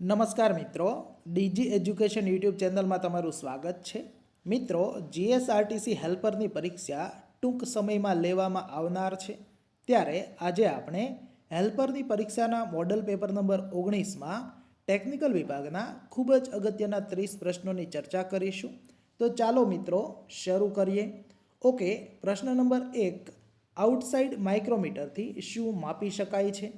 નમસ્કાર મિત્રો, DG education YouTube ચેનલમાં તમારું સ્વાગત છે. મિત્રો, જીએસઆરટીસી હેલ્પરની પરીક્ષા ટૂંક સમયમાં લેવામાં આવનાર છે. ત્યારે આજે આપણે હેલ્પરની પરીક્ષાના મોડલ પેપર નંબર ઓગણીસમાં ટેકનિકલ વિભાગના ખૂબ જ અગત્યના ત્રીસ પ્રશ્નોની ચર્ચા કરીશું. તો ચાલો મિત્રો, શરૂ કરીએ. ઓકે, પ્રશ્ન નંબર એક, આઉટસાઇડ માઇક્રોમીટરથી શું માપી શકાય છે?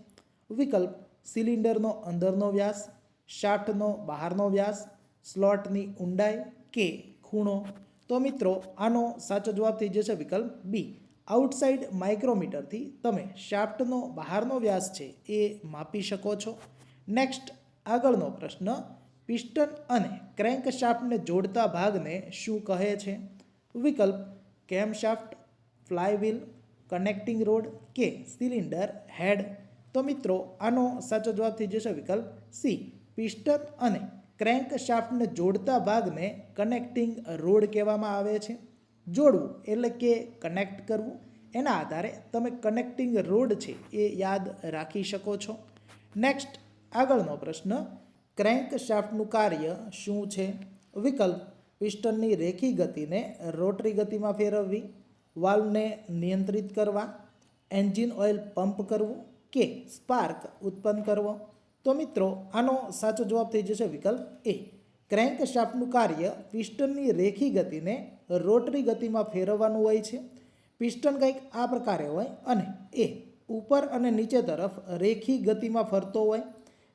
વિકલ્પ, સિલિન્ડરનો અંદરનો વ્યાસ. શાફ્ટનો બહારનો વ્યાસ, સ્લોટની ઊંડાઈ કે ખૂણો? તો મિત્રો, આનો સાચો જવાબ થઈ જશે વિકલ્પ બી આઉટસાઇડ માઇક્રોમીટરથી તમે શાફ્ટનો બહારનો વ્યાસ છે એ માપી શકો છો. નેક્સ્ટ, આગળનો પ્રશ્ન. પિસ્ટન અને ક્રેન્ક શાફ્ટને જોડતા ભાગને શું કહે છે? વિકલ્પ camshaft flywheel, connecting rod કે સિલિન્ડર હેડ? તો મિત્રો, આનો સાચો જવાબ થઈ જશે વિકલ્પ સી પિસ્ટન અને ક્રેન્કશાફ્ટને જોડતા ભાગને કનેક્ટિંગ રોડ કહેવામાં આવે છે. જોડવું એટલે કે કનેક્ટ કરવું. એના આધારે તમે કનેક્ટિંગ રોડ છે એ યાદ રાખી શકો છો. નેક્સ્ટ, આગળનો પ્રશ્ન, ક્રેન્કશાફ્ટનું કાર્ય શું છે? વિકલ્પ, પિસ્ટનની રેખી ગતિને રોટરી ગતિમાં ફેરવવી, વાલ્વને નિયંત્રિત કરવા, એન્જિન ઓઇલ પંપ કરવું કે સ્પાર્ક ઉત્પન્ન કરવો? તો મિત્રો, આનો સાચો જવાબ થઈ જશે વિકલ્પ એ. ક્રેન્ક શાફ્ટનું કાર્ય પિસ્ટનની રેખી ગતિને રોટરી ગતિમાં ફેરવવાનું હોય છે. પિસ્ટન કંઈક આ પ્રકારે હોય અને એ ઉપર અને નીચે તરફ રેખી ગતિમાં ફરતો હોય.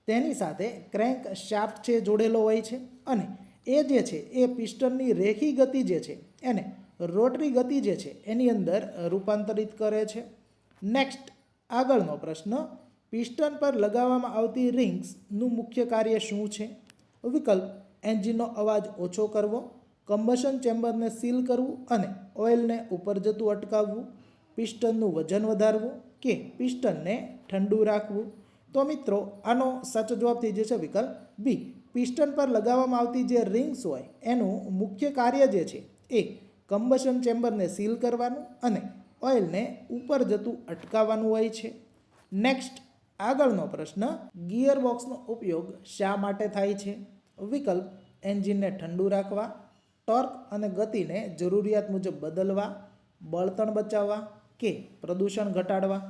તેની સાથે ક્રેન્ક શાફ્ટ છે, જોડેલો હોય છે અને એ જે છે, એ પિસ્ટનની રેખી ગતિ જે છે, એને રોટરી ગતિ જે છે, એની અંદર રૂપાંતરિત કરે છે. નેક્સ્ટ, આગળનો પ્રશ્ન પિસ્ટન પર લગાવવામાં આવતી રિંગ્સનું મુખ્ય કાર્ય શું છે? વિકલ્પ, એન્જિનનો અવાજ ઓછો કરવો, કમ્બશન ચેમ્બરને સીલ કરવું અને ઓઇલને ઉપર જતું અટકાવવું, પિસ્ટનનું વજન વધારવું કે પિસ્ટનને ઠંડુ રાખવું? તો મિત્રો, આનો સાચો જવાબ થઈ જશે વિકલ્પ બી. પિસ્ટન પર લગાવવામાં આવતી જે રિંગ્સ હોય, એનું મુખ્ય કાર્ય જે છે એ કમ્બશન ચેમ્બરને સીલ કરવાનું અને ઓઇલને ઉપર જતું અટકાવવાનું હોય છે. નેક્સ્ટ આગળનો પ્રશ્ન ગિયર બોક્સનો ઉપયોગ શા માટે થાય છે? વિકલ્પ, એન્જિનને ઠંડુ રાખવા, ટોર્ક અને ગતિને જરૂરિયાત મુજબ બદલવા બળતણ બચાવવા કે પ્રદૂષણ ઘટાડવા?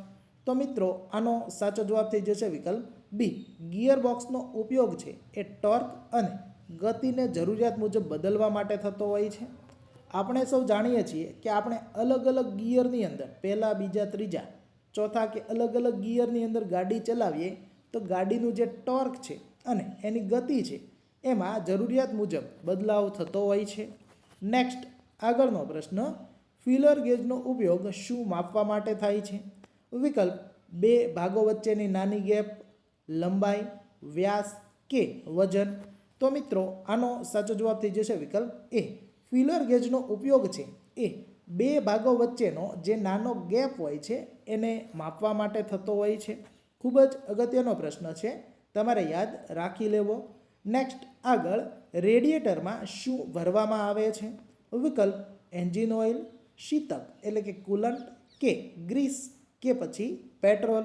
તો મિત્રો, આનો સાચો જવાબ થઈ જશે વિકલ્પ બી ગિયર બોક્સનો ઉપયોગ છે એ ટોર્ક અને ગતિને જરૂરિયાત મુજબ બદલવા માટે થતો હોય છે. આપણે સૌ જાણીએ છીએ કે આપણે અલગ અલગ ગિયરની અંદર પહેલાં, બીજા, ત્રીજા ચોથા કે અલગ અલગ ગિયરની અંદર ગાડી ચલાવીએ, તો ગાડીનું જે ટોર્ક છે અને એની ગતિ છે, એમાં જરૂરિયાત મુજબ બદલાવ થતો હોય છે. નેક્સ્ટ આગળનો પ્રશ્ન ફિલર ગેજનો ઉપયોગ શું માપવા માટે થાય છે? વિકલ્પ, બે ભાગો વચ્ચેની નાની ગેપ, લંબાઈ, વ્યાસ કે વજન. તો મિત્રો, આનો સાચો જવાબ થઈ જશે વિકલ્પ એ. ફિલર ગેજનો ઉપયોગ છે એ બે ભાગો વચ્ચેનો જે નાનો ગેપ હોય છે એને માપવા માટે થતો હોય છે. ખૂબ જ અગત્યનો પ્રશ્ન છે. તમારે યાદ રાખી લેવો. નેક્સ્ટ આગળ રેડિએટરમાં શું ભરવામાં આવે છે? વિકલ્પ, એન્જિન ઓઇલ, શીતક એટલે કે કુલન્ટ કે ગ્રીસ કે પછી પેટ્રોલ.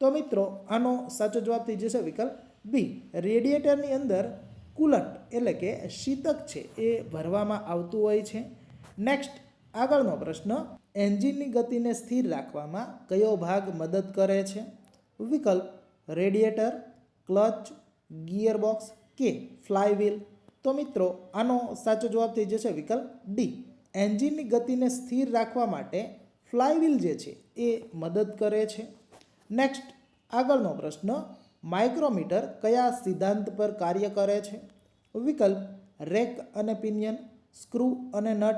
તો મિત્રો, આનો સાચો જવાબ થઈ જશે વિકલ્પ બી રેડિએટરની અંદર કુલન્ટ એટલે કે શીતક છે એ ભરવામાં આવતું હોય છે. નેક્સ્ટ આગળનો પ્રશ્ન એન્જિનની ગતિને સ્થિર રાખવામાં કયો ભાગ મદદ કરે છે? વિકલ્પ રેડિએટર ક્લચ, ગિયરબોક્સ કે ફ્લાયવ્હીલ તો મિત્રો, આનો સાચો જવાબ થઈ જશે વિકલ્પ ડી એન્જિનની ગતિને સ્થિર રાખવા માટે ફ્લાયવ્હીલ જે છે એ મદદ કરે છે. નેક્સ્ટ આગળનો પ્રશ્ન, માઇક્રોમીટર કયા સિદ્ધાંત પર કાર્ય કરે છે? વિકલ્પ, રેક અને પિનિયન, સ્ક્રૂ અને નટ,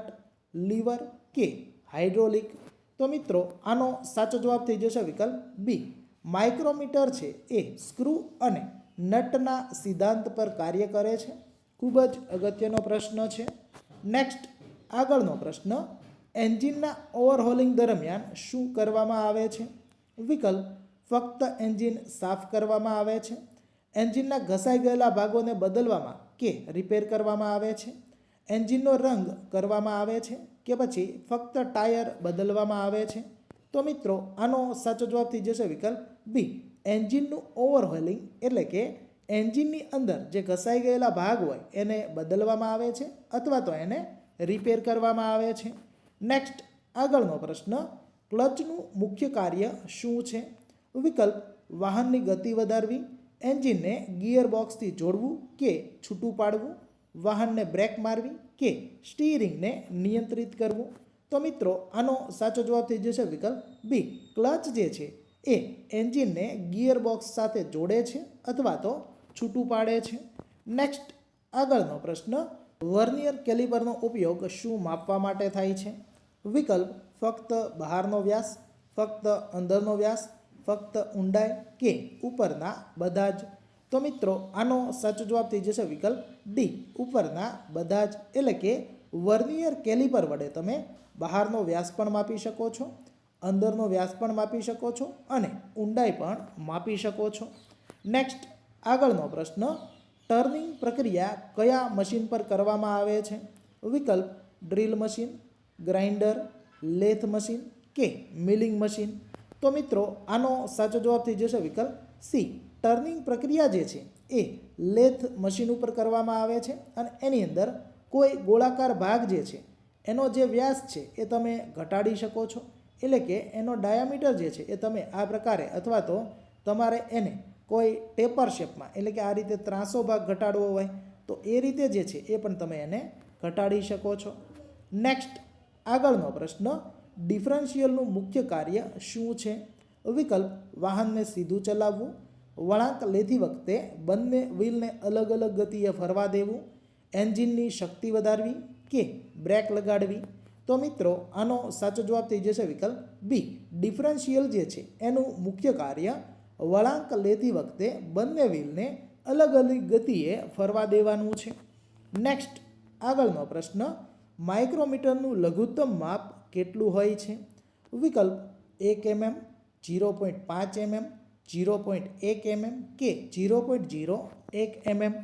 લીવર કે હાઇડ્રોલિક. તો મિત્રો, આનો સાચો જવાબ થઈ જશે વિકલ્પ બી માઇક્રોમીટર છે એ સ્ક્રૂ અને નટના સિદ્ધાંત પર કાર્ય કરે છે. ખૂબ જ અગત્યનો પ્રશ્ન છે. નેક્સ્ટ આગળનો પ્રશ્ન, એન્જિનના ઓવરહોલિંગ દરમિયાન શું કરવામાં આવે છે? વિકલ્પ, ફક્ત એન્જિન સાફ કરવામાં આવે છે. એન્જિનના ઘસાઈ ગયેલા ભાગોને બદલવામાં કે રિપેર કરવામાં આવે છે. એન્જિનનો રંગ કરવામાં આવે છે. કે પછી ફક્ત ટાયર બદલવામાં આવે છે? તો મિત્રો, આનો સાચો જવાબ થઈ જશે વિકલ્પ બી. એન્જિનનું ઓવરહોલિંગ એટલે કે એન્જિનની અંદર જે ઘસાઈ ગયેલા ભાગ હોય એને બદલવામાં આવે છે અથવા તો એને રિપેર કરવામાં આવે છે. નેક્સ્ટ, આગળનો પ્રશ્ન, ક્લચનું મુખ્ય કાર્ય શું છે? વિકલ્પ, વાહનની ગતિ વધારવી, એન્જિનને ગિયર બોક્સથી જોડવું કે છૂટું પાડવું, વાહનને બ્રેક મારવી કે સ્ટીરિંગને નિયંત્રિત કરવું? તો મિત્રો, આનો સાચો જવાબ થઈ જશે વિકલ્પ બી ક્લચ જે છે, એ એન્જિનને ગિયર બોક્સ સાથે જોડે છે અથવા તો છૂટું પાડે છે. નેક્સ્ટ, આગળનો પ્રશ્ન, વર્નિયર કેલિપરનો ઉપયોગ શું માપવા માટે થાય છે? વિકલ્પ, ફક્ત બહારનો વ્યાસ, ફક્ત અંદરનો વ્યાસ, ફક્ત ઊંડાઈ કે ઉપરના બધા જ? તો મિત્રો, આનો સાચો જવાબ થઈ જશે વિકલ્પ ડી ઉપરના બધા જ, એટલે કે વર્નિયર કેલિપર વડે તમે બહારનો વ્યાસ પણ માપી શકો છો, અંદરનો વ્યાસ પણ માપી શકો છો અને ઊંડાઈ પણ માપી શકો છો. નેક્સ્ટ આગળનો પ્રશ્ન ટર્નિંગ પ્રક્રિયા કયા મશીન પર કરવામાં આવે છે? વિકલ્પ drill machine grinder lathe machine કે મિલિંગ મશીન તો મિત્રો, આનો સાચો જવાબ થઈ જશે વિકલ્પ સી ટર્નિંગ પ્રક્રિયા જે છે એ લેથ મશીન ઉપર કરવામાં આવે છે અને એની અંદર કોઈ ગોળાકાર ભાગ જે છે એનો જે વ્યાસ છે એ તમે ઘટાડી શકો છો. એટલે કે એનો ડાયામીટર જે છે એ તમે આ પ્રકારે અથવા તો તમારે એને કોઈ ટેપર શેપમાં એટલે કે આ રીતે ત્રાસો ભાગ ઘટાડવો હોય તો એ રીતે જે છે એ પણ તમે એને ઘટાડી શકો છો. નેક્સ્ટ આગળનો પ્રશ્ન ડિફરન્શિયલનું મુખ્ય કાર્ય શું છે? વિકલ્પ, વાહનને સીધું ચલાવવું. વળાંક લેતી વખતે બંને વ્હીલને અલગ અલગ ગતિએ ફરવા દેવું, એન્જિનની શક્તિ વધારવી કે બ્રેક લગાડવી? તો મિત્રો, આનો સાચો જવાબ થઈ જશે વિકલ્પ બી ડિફરન્શિયલ જે છે, એનું મુખ્ય કાર્ય વળાંક લેતી વખતે બંને વ્હીલને અલગ અલગ ગતિએ ફરવા દેવાનું છે. નેક્સ્ટ આગળનો પ્રશ્ન, માઇક્રોમીટરનું લઘુત્તમ માપ કેટલું હોય છે? વિકલ્પ એક એમએમ જીરો પોઈન્ટ પાંચ એમએમ જીરો પોઈન્ટ એક એમએમ કે જીરો પોઈન્ટ જીરો એક એમએમ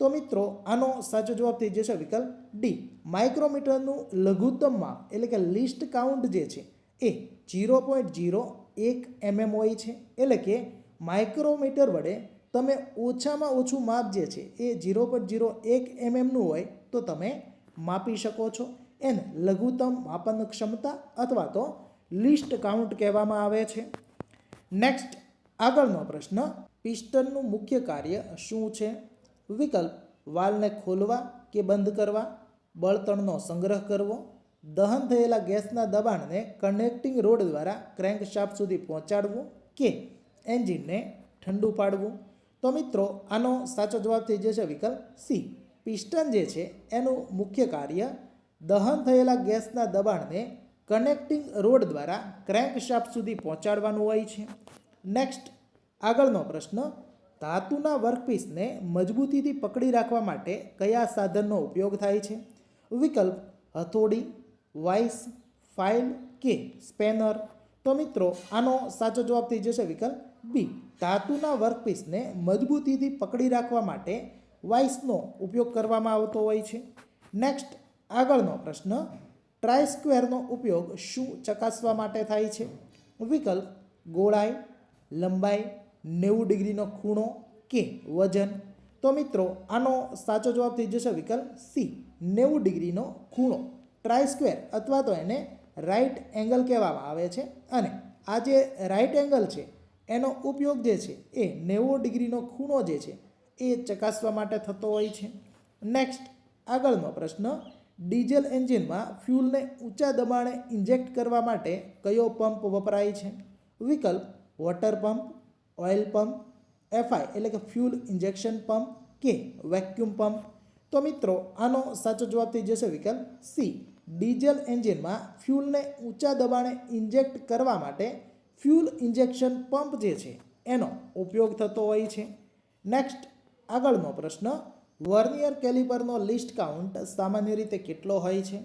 તો મિત્રો, આનો સાચો જવાબ થઈ જશે વિકલ્પ ડી માઇક્રોમીટરનું લઘુત્તમ માપ, એટલે કે લિસ્ટ કાઉન્ટ જે છે, એ જીરો પોઈન્ટ જીરો એક એમએમ હોય છે. એટલે કે માઇક્રોમીટર વડે તમે ઓછામાં ઓછું માપ જે છે, એ જીરો પોઈન્ટ જીરો એક એમએમનું હોય, તો તમે માપી શકો છો. એને લઘુત્તમ માપન ક્ષમતા અથવા તો લિસ્ટ કાઉન્ટ કહેવામાં આવે છે. નેક્સ્ટ આગળનો પ્રશ્ન, પિસ્ટનનું મુખ્ય કાર્ય શું છે? વિકલ્પ, વાલને ખોલવા કે બંધ કરવા? બળતણનો સંગ્રહ કરવો? દહન થયેલા ગેસના દબાણને કનેક્ટિંગ રોડ દ્વારા ક્રેન્ક શાફ્ટ સુધી પહોંચાડવું કે એન્જિનને ઠંડુ પાડવું? તો મિત્રો, આનો સાચો જવાબ થઈ જશે વિકલ્પ સી. પિસ્ટન જે છે, એનું મુખ્ય કાર્ય દહન થયેલા ગેસના દબાણને કનેક્ટિંગ રોડ દ્વારા ક્રેન્ક શાફ્ટ સુધી પહોંચાડવાનું હોય છે. નેક્સ્ટ આગળનો પ્રશ્ન, ધાતુના વર્કપીસને મજબૂતીથી પકડી રાખવા માટે કયા સાધનનો ઉપયોગ થાય છે? વિકલ્પ, હથોડી, વાઇસ, ફાઇલ કે સ્પેનર? તો મિત્રો, આનો સાચો જવાબ થઈ જશે વિકલ્પ બી ધાતુના વર્કપીસને મજબૂતીથી પકડી રાખવા માટે વાઇસનો ઉપયોગ કરવામાં આવતો હોય છે. નેક્સ્ટ આગળનો પ્રશ્ન ટ્રાય સ્ક્વેરનો ઉપયોગ શું ચકાસવા માટે થાય છે? વિકલ્પ, ગોળાઈ લંબાઈ, નેવું ડિગ્રીનો ખૂણો કે વજન? તો મિત્રો, આનો સાચો જવાબ થઈ જશે વિકલ્પ સી, નેવું ડિગ્રીનો ખૂણો. ટ્રાય સ્ક્વેર અથવા તો એને રાઇટ એંગલ કહેવામાં આવે છે. અને આ જે રાઈટ એંગલ છે, એનો ઉપયોગ જે છે, એ નેવું ડિગ્રીનો ખૂણો જે છે, એ ચકાસવા માટે થતો હોય છે. નેક્સ્ટ આગળનો પ્રશ્ન, ડીઝલ એન્જિનમાં ફ્યુલને ઊંચા દબાણે ઇન્જેક્ટ કરવા માટે કયો પંપ વપરાય છે? વિકલ્પ water pump oil pump FI એટલે કે ફ્યુલ ઇન્જેક્શન પંપ કે વેક્યુમ પંપ તો મિત્રો, આનો સાચો જવાબ થઈ જશે વિકલ્પ સી ડીઝલ એન્જિનમાં ફ્યુલને ઊંચા દબાણે ઇન્જેક્ટ કરવા માટે ફ્યુલ ઇન્જેક્શન પંપ જે છે, એનો ઉપયોગ થતો હોય છે. નેક્સ્ટ, આગળનો પ્રશ્ન, વર્નિયર કેલિપરનો લિસ્ટ કાઉન્ટ સામાન્ય રીતે કેટલો હોય છે?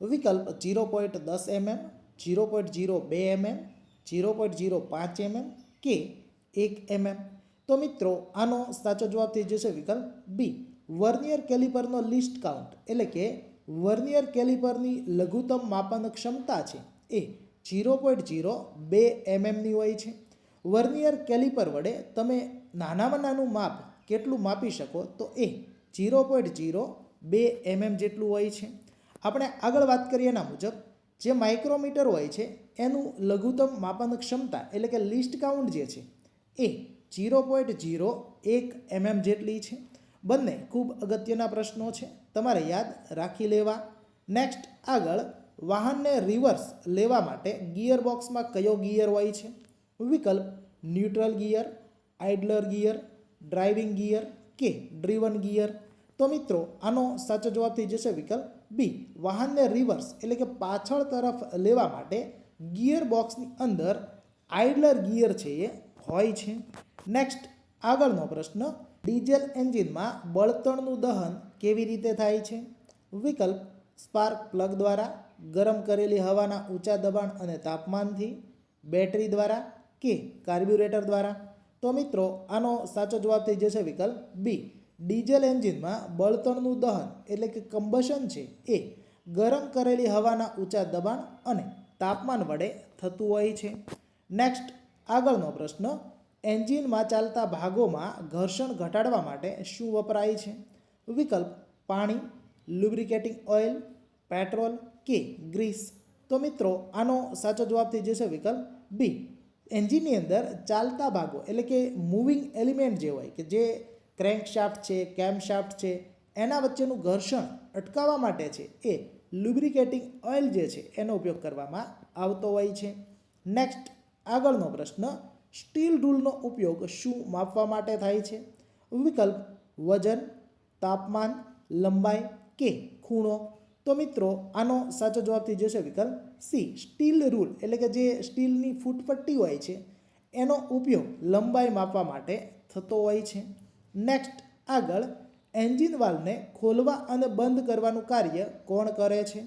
વિકલ્પ જીરો પોઈન્ટ દસ એમએમ જીરો પોઈન્ટ ઝીરો બે એમએમ જીરો પોઈન્ટ જીરો પાંચ એમએમ કે એક એમએમ તો મિત્રો, આનો સાચો જવાબ થઈ જશે વિકલ્પ બી વર્નિયર કેલિપરનો લિસ્ટ કાઉન્ટ, એટલે કે વર્નિયર કેલિપરની લઘુત્તમ માપન ક્ષમતા છે એ જીરો પોઈન્ટ જીરો બે એમએમની હોય છે. વર્નિયર કેલિપર વડે તમે નાનામાં નાનું માપ કેટલું માપી શકો તો એ જીરો પોઈન્ટ જીરો બે એમએમ જેટલું હોય છે. આપણે આગળ વાત કરીએ એના મુજબ જે માઇક્રોમીટર હોય છે, એનું લઘુત્તમ માપન ક્ષમતા એટલે કે લિસ્ટ કાઉન્ટ જે છે, એ જીરો પોઈન્ટ જીરો એક એમએમ જેટલી છે. બંને ખૂબ અગત્યના પ્રશ્નો છે. તમારે યાદ રાખી લેવા. નેક્સ્ટ આગળ વાહનને રિવર્સ લેવા માટે ગિયર બોક્સમાં કયો ગિયર હોય છે? વિકલ્પ neutral gear idler gear driving gear કે ડ્રીવન ગિયર. તો મિત્રો, આનો સાચો જવાબ થઈ જશે વિકલ્પ બી વાહનને રિવર્સ એટલે કે પાછળ તરફ લેવા માટે ગિયર બોક્સની અંદર આઇડલર ગિયર છે એ હોય છે. નેક્સ્ટ આગળનો પ્રશ્ન ડીઝલ એન્જિનમાં બળતણનું દહન કેવી રીતે થાય છે? વિકલ્પ સ્પાર્ક પ્લગ દ્વારા, ગરમ કરેલી હવાના ઊંચા દબાણ અને તાપમાનથી બેટરી દ્વારા કે કાર્બ્યુરેટર દ્વારા? તો મિત્રો, આનો સાચો જવાબ થઈ જશે વિકલ્પ બી. ડીઝલ એન્જિનમાં બળતણનું દહન એટલે કે કમ્બશન છે એ ગરમ કરેલી હવાના ઊંચા દબાણ અને તાપમાન વડે થતું હોય છે. નેક્સ્ટ આગળનો પ્રશ્ન, એન્જિનમાં ચાલતા ભાગોમાં ઘર્ષણ ઘટાડવા માટે શું વપરાય છે? વિકલ્પ, પાણી, લુબ્રિકેટિંગ ઓઇલ, પેટ્રોલ કે ગ્રીસ. તો મિત્રો, આનો સાચો જવાબ થઈ જશે વિકલ્પ બી. એન્જિનની અંદર ચાલતા ભાગો એટલે કે મૂવિંગ એલિમેન્ટ જે હોય કે જે ક્રેન્ક શાફ્ટ છે કેમ શાફ્ટ છે, એના વચ્ચેનું ઘર્ષણ અટકાવવા માટે છે એ લુબ્રિકેટિંગ ઓઇલ જે છે એનો ઉપયોગ કરવામાં આવતો હોય છે. નેક્સ્ટ, આગળનો પ્રશ્ન, સ્ટીલ રૂલનો ઉપયોગ શું માપવા માટે થાય છે? વિકલ્પ, વજન, તાપમાન, લંબાઈ કે ખૂણો? તો મિત્રો, આનો સાચો જવાબ થઈ જશે વિકલ્પ સી, સ્ટીલ રૂલ એટલે કે જે સ્ટીલની ફૂટપટ્ટી હોય છે, એનો ઉપયોગ લંબાઈ માપવા માટે થતો હોય છે. નેક્સ્ટ આગળ એન્જિન વાલ્વને ખોલવા અને બંધ કરવાનું કાર્ય કોણ કરે છે?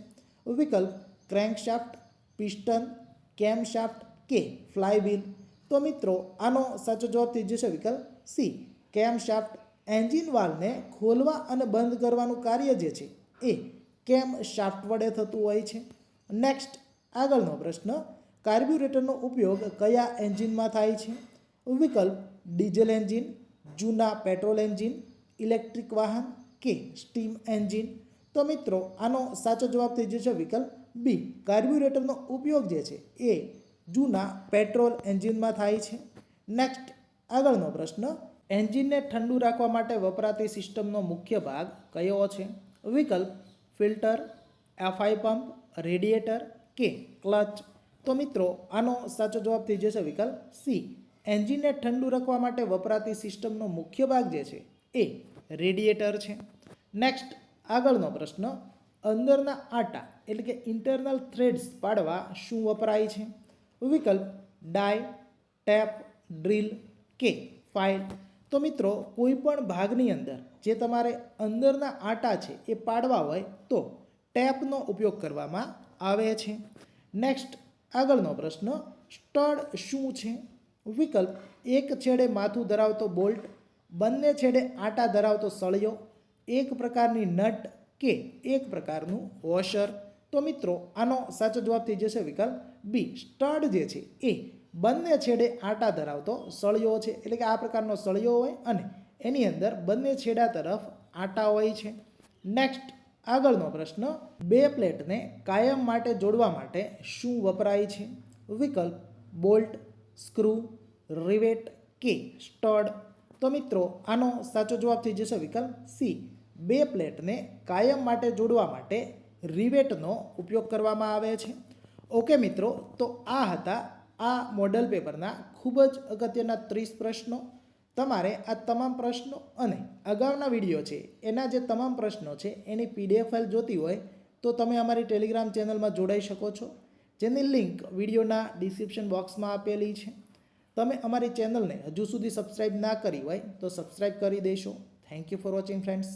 વિકલ્પ ક્રેન્કશાફ્ટ, પિસ્ટન, કેમશાફ્ટ કે ફ્લાયવ્હીલ તો મિત્રો, આનો સાચો જવાબ થઈ જશે વિકલ્પ સી. કેમશાફ્ટ એન્જિન વાલ્વને ખોલવા અને બંધ કરવાનું કાર્ય જે છે એ કેમ શાફ્ટ વડે થતું હોય છે. નેક્સ્ટ આગળનો પ્રશ્ન, કાર્બ્યુરેટરનો ઉપયોગ કયા એન્જિનમાં થાય છે? વિકલ્પ ડીઝલ એન્જિન જૂના પેટ્રોલ એન્જિન, ઇલેક્ટ્રિક વાહન કે સ્ટીમ એન્જિન. તો મિત્રો, આનો સાચો જવાબ થઈ જશે વિકલ્પ બી કાર્બ્યુરેટરનો ઉપયોગ જે છે એ જૂના પેટ્રોલ એન્જિનમાં થાય છે. નેક્સ્ટ આગળનો પ્રશ્ન, એન્જિનને ઠંડુ રાખવા માટે વપરાતી સિસ્ટમનો મુખ્ય ભાગ કયો છે? વિકલ્પ, ફિલ્ટર, એફઆઈ પંપ, રેડિએટર કે ક્લચ. તો મિત્રો, આનો સાચો જવાબ થઈ જશે વિકલ્પ સી એન્જિનને ઠંડુ રાખવા માટે વપરાતી સિસ્ટમનો મુખ્ય ભાગ જે છે એ રેડિએટર છે. નેક્સ્ટ આગળનો પ્રશ્ન, અંદરના આટા એટલે કે ઇન્ટરનલ થ્રેડ્સ પાડવા શું વપરાય છે? વિકલ્પ, ડાય, ટેપ, ડ્રીલ કે ફાઇલ. તો મિત્રો, કોઈ પણ ભાગની અંદર જે તમારે અંદરના આટા છે એ પાડવા હોય તો ટેપનો ઉપયોગ કરવામાં આવે છે. નેક્સ્ટ આગળનો પ્રશ્ન, સ્ટડ શું છે? વિકલ્પ. એક છેડે માથું ધરાવતો બોલ્ટ, બંને છેડે આટા ધરાવતો સળિયો, એક પ્રકારની નટ કે એક પ્રકારનું વોશર. તો મિત્રો, આનો સાચો જવાબ થઈ જશે વિકલ્પ બી સ્ટડ જે છે એ બંને છેડે આટા ધરાવતો સળિયો છે. એટલે કે આ પ્રકારનો સળિયો હોય અને એની અંદર બંને છેડા તરફ આટા હોય છે. નેક્સ્ટ આગળનો પ્રશ્ન, બે પ્લેટને કાયમ માટે જોડવા માટે શું વપરાય છે? વિકલ્પ, બોલ્ટ સ્ક્રૂ, રિવેટ, કે, સ્ટડ. તો મિત્રો, આનો સાચો જવાબ થઈ જશે વિકલ્પ સી. બે પ્લેટને કાયમ માટે જોડવા માટે રિવેટનો ઉપયોગ કરવામાં આવે છે. ઓકે મિત્રો, તો આ હતા આ મોડલ પેપરના ખૂબ જ અગત્યના ત્રીસ પ્રશ્નો. તમારે આ તમામ પ્રશ્નો અને અગાઉના વીડિયો છે, એના જે તમામ પ્રશ્નો છે, એની પીડીએફ ફાઇલ જોતી હોય, તો તમે અમારી ટેલિગ્રામ ચેનલમાં જોડાઈ શકો છો. જેની લિંક વિડીયોના ડિસ્ક્રિપ્શન બોક્સમાં આપેલી છે. તમે અમારી ચેનલને હજુ સુધી સબસ્ક્રાઇબ ના કરી હોય તો સબસ્ક્રાઇબ કરી દેશો. Thank you for watching friends